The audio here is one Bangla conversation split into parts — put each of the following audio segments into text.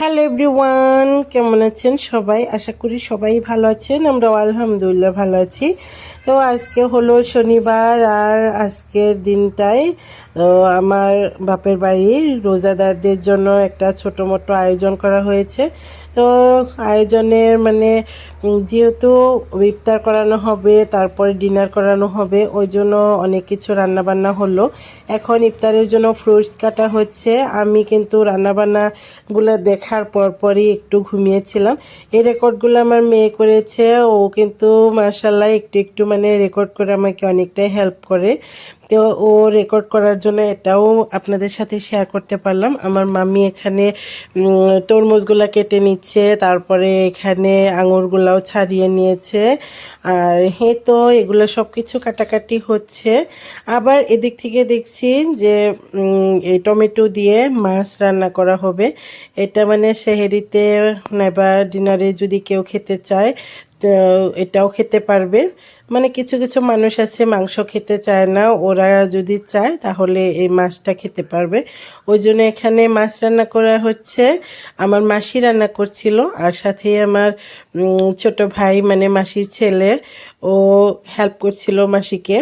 হ্যালো এভরিওয়ান কেমন আছেন সবাই? আশা করি সবাই ভালো আছেন। আমরা আলহামদুলিল্লাহ ভালো আছি। তো আজকে হলো শনিবার আর আজকের দিনটায় আমার বাপের বাড়ি রোজাদারদের জন্য একটা ছোটো মোটো আয়োজন করা হয়েছে। তো আয়োজনের মানে যেহেতু ইফতার করানো হবে, তারপরে ডিনার করানো হবে, ওই জন্য অনেক কিছু রান্নাবান্না হলো। এখন ইফতারের জন্য ফ্রুটস কাটা হচ্ছে। আমি কিন্তু রান্নাবান্নাগুলো দেখার পর পরই একটু ঘুমিয়েছিলাম। এই রেকর্ডগুলো আমার মেয়ে করেছে, ও কিন্তু মার্শাল্লাহ একটু একটু মানে রেকর্ড করে আমাকে অনেকটাই হেল্প করে। তো ও রেকর্ড করার জন্য এটাও আপনাদের সাথে শেয়ার করতে পারলাম। আমার মামি এখানে তরমুজগুলা কেটে নিচ্ছে, তারপরে এখানে আঙুরগুলাও ছাড়িয়ে নিয়েছে। আর হে তো এগুলো সব কিছু কাটাকাটি হচ্ছে। আবার এদিক থেকে দেখছি যে এই টমেটো দিয়ে মাছ রান্না করা হবে। এটা মানে সেহেরিতে নাইবা ডিনারে যদি কেউ খেতে চায় তো এটাও খেতে পারবে। মানে কিছু কিছু মানুষ আছে, মাংস খেতে চায় না। ওরা যদি চায়, তাহলে এই মাছটা খেতে পারবে। ওই জন্য এখানে মাছ রান্না করা হচ্ছে। আমার মাসি রান্না করছিল, আর সাথে আমার ছোট ভাই মানে মাসির ছেলে, ও হেল্প করছিল মাসিকে।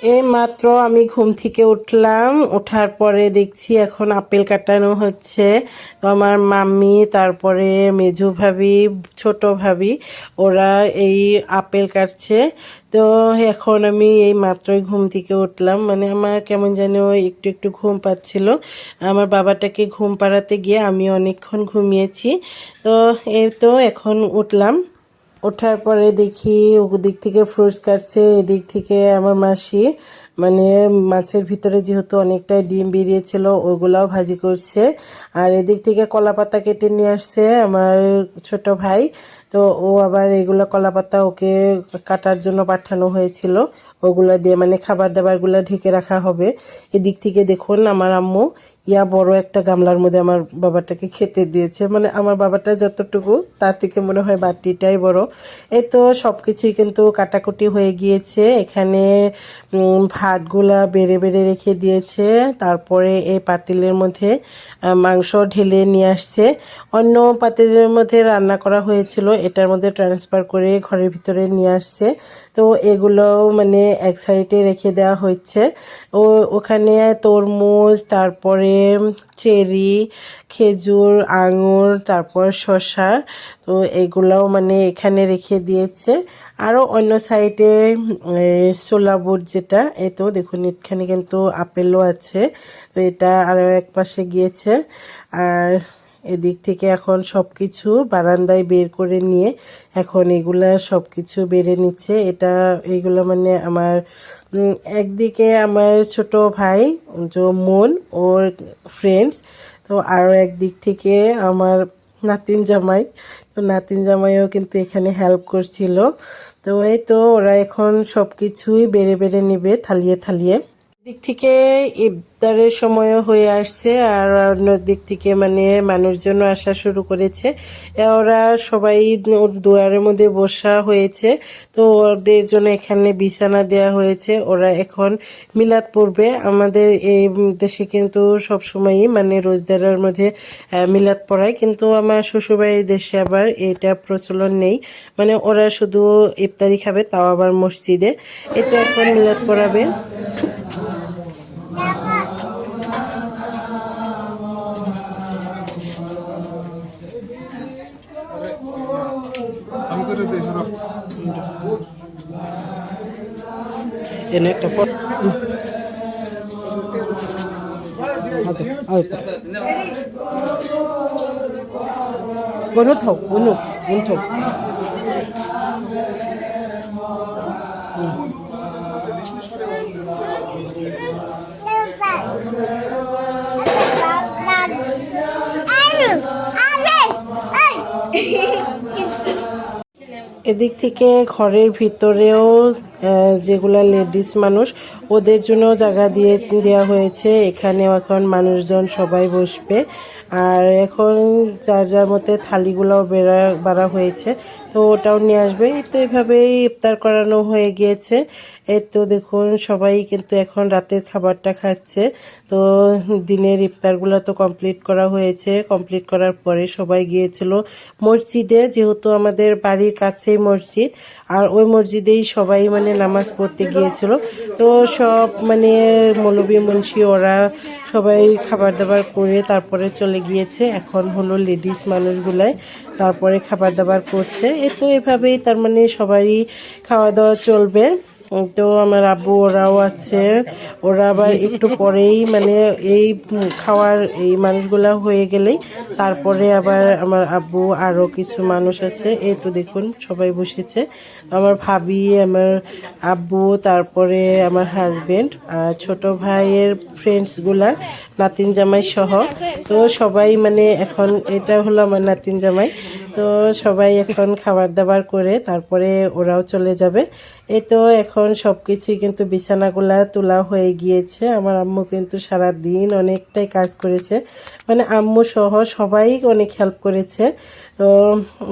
এই মাত্র আমি ঘুম থেকে উঠলাম ওঠার পরে দেখছি এখন আপেল কাটানো হচ্ছে। তো আমার মাম্মি, তারপরে মেজু ভাবি, ছোট ভাবি, ওরা এই আপেল কাটছে। তো এখন আমি এই মাত্রই ঘুম থেকে উঠলাম। মানে আমার কেমন যেন একটু একটু ঘুম পাচ্ছিল। আমার বাবাটাকে ঘুম পাড়াতে গিয়ে আমি অনেকক্ষণ ঘুমিয়েছি। তো এই তো এখন উঠলাম। ওঠার পরে দেখি ওদিক থেকে ফ্রুটস কাটছে, এদিক থেকে আমার মাসি মানে মাছের ভিতরে যেহেতু অনেকটাই ডিম বেরিয়েছিল, ওগুলাও ভাজি করছে। আর এদিক থেকে কলা পাতা কেটে নিয়ে আসছে আমার ছোট ভাই। তো ও আবার এগুলো কলা পাতা ওকে কাটার জন্য পাঠানো হয়েছিল। ওগুলো দিয়ে মানে খাবার দাবারগুলো ঢেকে রাখা হবে। এদিক থেকে দেখুন আমার আম্মু, ইয়া বড় একটা গামলার মধ্যে আমার বাবাটাকে খেতে দিয়েছে। মানে আমার বাবাটা যতটুকু তার থেকে মনে হয় বাটিটাই বড়। এই তো সব কিছুই কিন্তু কাটাকুটি হয়ে গিয়েছে। এখানে ভাতগুলা বেড়ে বেড়ে রেখে দিয়েছে। তারপরে এই পাতিলের মধ্যে মাংস ঢেলে নিয়ে আসছে। অন্য পাতিলের মধ্যে রান্না করা হয়েছিল। এটার মধ্যে ট্রান্সফার করে ঘরের ভিতরে নিয়ে আসছে। তো এগুলোও মানে এক সাইডে রেখে দেওয়া হচ্ছে ও, ওখানে তরমুজ, তারপরে চেরি, খেজুর, আঙুর, তারপর শসা, তো এগুলাও মানে এখানে রেখে দিয়েছে। আরও অন্য সাইডে সোলা বুট যেটা, এই তো দেখুন এখানে কিন্তু আপেলও আছে। তো এটা আরও এক পাশে গিয়েছে। আর এদিক থেকে এখন সব কিছু বারান্দায় বের করে নিয়ে এখন এগুলা সব কিছু বেড়ে নিচ্ছে। এটা, এগুলো মানে আমার একদিকে আমার ছোট ভাই, যে মন, ওর ফ্রেন্ডস তো আরও একদিক থেকে আমার নাতিন জামাই। তো নাতিন জামাইও কিন্তু এখানে হেল্প করছিল। তো এই তো ওরা এখন সব কিছুই বেড়ে বেড়ে নেবে, থালিয়ে থালিয়ে। দিক থেকে ইফতারের সময়ও হয়ে আসছে আর অন্য দিক থেকে মানে মানুষজন আসা শুরু করেছে। ওরা সবাই দুয়ারের মধ্যে বসা হয়েছে। তো ওদের জন্য এখানে বিছানা দেওয়া হয়েছে। ওরা এখন মিলাদ পড়বে। আমাদের এই দেশে কিন্তু সব সময়ই মানে রোজদারের মধ্যে মিলাদ পড়ায়। কিন্তু আমার শ্বশুরবাড়ির দেশে আবার এটা প্রচলন নেই। মানে ওরা শুধু ইফতারি খাবে, তাও আবার মসজিদে। এটা এখন মিলাদ পড়াবে। এনে একটা আচ্ছা কোনো থাও উনু উন থাও। এদিক থেকে ঘরের ভিতরেও যেগুলা লেডিস মানুষ, ওদের জন্য জায়গা দিয়ে দেওয়া হয়েছে। এখানে এখন মানুষজন সবাই বসবে। আর এখন যার যার মতে থালিগুলোও বেড়া, বাড়া হয়েছে, তো ওটাও নিয়ে আসবে। এই তো এভাবেই ইফতার করানো হয়ে গিয়েছে। এই তো দেখুন, সবাই কিন্তু এখন রাতের খাবারটা খাচ্ছে। তো দিনের ইফতারগুলো তো কমপ্লিট করা হয়েছে। কমপ্লিট করার পরে সবাই গিয়েছিল মসজিদে, যেহেতু আমাদের বাড়ির কাছেই মসজিদ। আর ওই মসজিদেই সবাই মানে নামাজ পড়তে গিয়েছিল। তো সব মানে মৌলবী মুন্সি ওরা সবাই খাবার দাবার করে তারপরে চলে গিয়েছে। এখন হলো লেডিস মানুষগুলাই তারপরে খাবার দাবার করছে। এ তো এভাবেই তার মানে সবারই খাওয়া দাওয়া চলবে। তো আমার আব্বু, ওরাও আছে। ওরা আবার একটু পরেই মানে এই খাওয়ার এই মানুষগুলা হয়ে গেলেই তারপরে আবার আমার আব্বু আরও কিছু মানুষ আছে। এই তো দেখুন, সবাই বসেছে। আমার ভাবি, আমার আব্বু, তারপরে আমার হাজব্যান্ড আর ছোট ভাইয়ের ফ্রেন্ডসগুলা নাতিন জামাই সহ। তো সবাই মানে এখন, এটা হলো আমার নাতিন জামাই। তো সবাই এখন খাবার দাবার করে তারপরে ওরাও চলে যাবে। এই তো এখন সব কিছুই কিন্তু বিছানাগুলা তোলা হয়ে গিয়েছে। আমার আম্মু কিন্তু সারা দিন অনেকটাই কাজ করেছে। মানে আম্মু সহ সবাই অনেক হেল্প করেছে। তো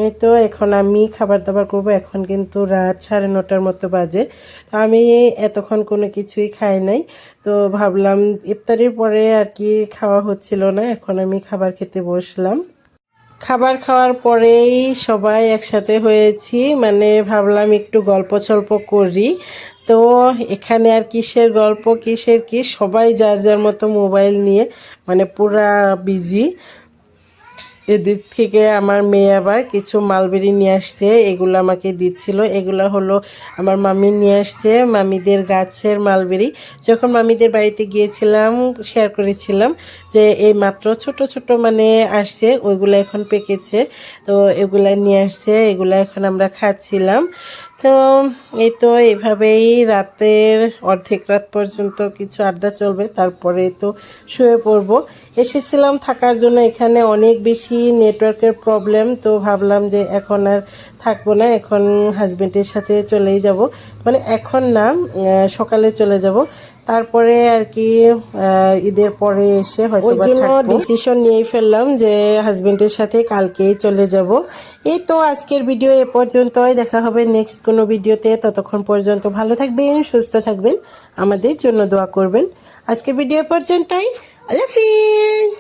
এই তো এখন আমি খাবার দাবার করব। এখন কিন্তু রাত সাড়ে নটার মতো বাজে। তো আমি এতক্ষণ কোনো কিছুই খাই নাই। তো ভাবলাম ইফতারির পরে আর কি খাওয়া হচ্ছিল না। এখন আমি খাবার খেতে বসলাম। খাবার খাওয়ার পরেই সবাই একসাথে হয়েছি। মানে ভাবলাম একটু গল্প সল্প করি। তো এখানে আর কিসের গল্প, কিসের কি? সবাই যার যার মতো মোবাইল নিয়ে মানে পুরা বিজি এদিক থেকে আমার মেয়ে আবার কিছু মালবেরি নিয়ে আসছে, এগুলো আমাকে দিচ্ছিল। এগুলো হলো আমার মামি নিয়ে আসছে, মামিদের গাছের মালবেরি। যখন মামিদের বাড়িতে গিয়েছিলাম শেয়ার করেছিলাম যে এই মাত্র ছোট ছোট মানে আসছে, ওইগুলো এখন পেকেছে। তো এগুলা নিয়ে আসছে, এগুলো এখন আমরা খাচ্ছিলাম। তো এই তো এভাবেই রাতের অর্ধেক রাত পর্যন্ত কিছু আড্ডা চলবে, তারপরে তো শুয়ে পড়ব। এসেছিলাম থাকার জন্য এখানে অনেক বেশি নেটওয়ার্কের প্রবলেম, তো ভাবলাম যে এখন আর থাকব না, এখন হাজব্যান্ডের সাথে চলেই যাব। মানে এখন না সকালে চলে যাব। তারপরে আর কি ঈদের পরে এসে হয়তো ওই জন্য ডিসিশন নিয়েই ফেললাম যে হাজবেন্ডের সাথে কালকেই চলে যাব। এই তো আজকের ভিডিও এ পর্যন্তই। দেখা হবে নেক্সট কোনো ভিডিওতে ততক্ষণ পর্যন্ত ভালো থাকবেন সুস্থ থাকবেন। আমাদের জন্য দোয়া করবেন। আজকের ভিডিও এ পর্যন্তই। আল্লাহ হাফিজ!